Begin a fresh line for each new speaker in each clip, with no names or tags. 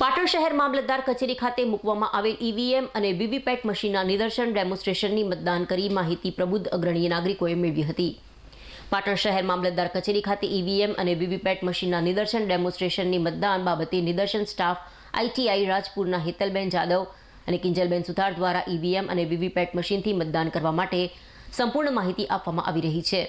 પાટણ શહેર મામલતદાર કચેરી ખાતે મૂકવામાં આવેલ ઈવીએમ અને વીવીપેટ મશીનના નિદર્શન ડેમોન્સ્ટ્રેશનની મતદાન કરી માહિતી પ્રબુદ્ધ અગ્રણીય નાગરિકોએ મેળવી હતી. પાટણ શહેર મામલતદાર કચેરી ખાતે ઈવીએમ અને વીવીપેટ મશીનના નિદર્શન ડેમોન્સ્ટ્રેશનની મતદાન બાબતે નિદર્શન સ્ટાફ આઈટીઆઈ રાજપુરના હેતલબેન જાદવ અને કિંજલબેન સુથાર દ્વારા ઈવીએમ અને વીવીપેટ મશીનથી મતદાન કરવા માટે સંપૂર્ણ માહિતી આપવામાં આવી રહી છે.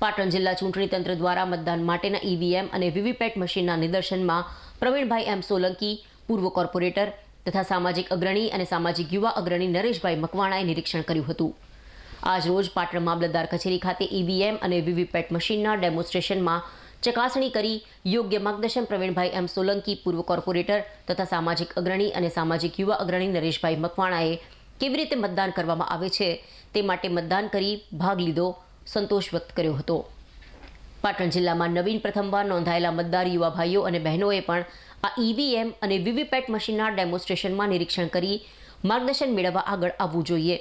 પાટણ જિલ્લા ચૂંટણી તંત્ર દ્વારા મતદાન માટેના ઈવીએમ અને વીવીપેટ મશીનના નિદર્શનમાં પ્રવીણભાઈ એમ સોલંકી, પૂર્વ કોર્પોરેટર તથા સામાજિક અગ્રણી અને સામાજિક યુવા અગ્રણી નરેશભાઈ મકવાણાએ નિરીક્ષણ કર્યું હતું. આજ રોજ પાટણ મામલતદાર કચેરી ખાતે ઈવીએમ અને વીવીપેટ મશીનના ડેમોન્સ્ટ્રેશનમાં ચકાસણી કરી યોગ્ય માર્ગદર્શન પ્રવીણભાઈ એમ સોલંકી, પૂર્વ કોર્પોરેટર તથા સામાજિક અગ્રણી અને સામાજિક યુવા અગ્રણી નરેશભાઈ મકવાણાએ કેવી રીતે મતદાન કરવામાં આવે છે તે માટે મતદાન કરી ભાગ લીધો, સંતોષ વ્યક્ત કર્યો હતો. પાટણ જિલ્લામાં નવીન પ્રથમવાર નોંધાયેલા મતદાર યુવા ભાઈઓ અને બહેનોએ પણ આ ઈવીએમ અને વીવીપેટ મશીનના ડેમોન્સ્ટ્રેશનમાં નિરીક્ષણ કરી માર્ગદર્શન મેળવવા આગળ આવવું જોઈએ.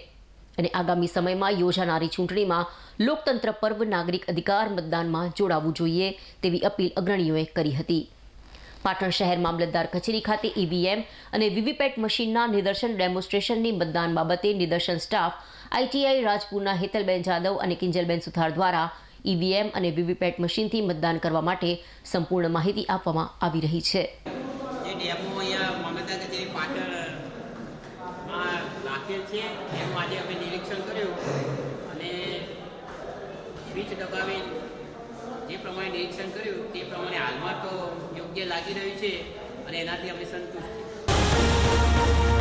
અને આગામી સમયમાં યોજાનારી ચૂંટણીમાં લોકતંત્ર પર્વ નાગરિક અધિકાર મતદાનમાં જોડાવવું જોઈએ તેવી અપીલ અગ્રણીઓએ કરી હતી. પાટણ શહેર મામલતદાર કચેરી ખાતે ઈવીએમ અને વીવીપેટ મશીનના નિદર્શન ડેમોન્સ્ટ્રેશનની મતદાન બાબતે નિદર્શન સ્ટાફ આઈટીઆઈ રાજપુરના હેતલબેન જાદવ અને કિંજલબેન સુથાર દ્વારા ઈવીએમ અને વીવીપેટ મશીનથી મતદાન કરવા માટે સંપૂર્ણ માહિતી આપવામાં આવી રહી છે.
છે, એનું આજે અમે નિરીક્ષણ કર્યું અને સ્વિચ દબાવી જે પ્રમાણે નિરીક્ષણ કર્યું તે પ્રમાણે હાલમાં તો યોગ્ય લાગી રહ્યું છે અને એનાથી અમે સંતુષ્ટ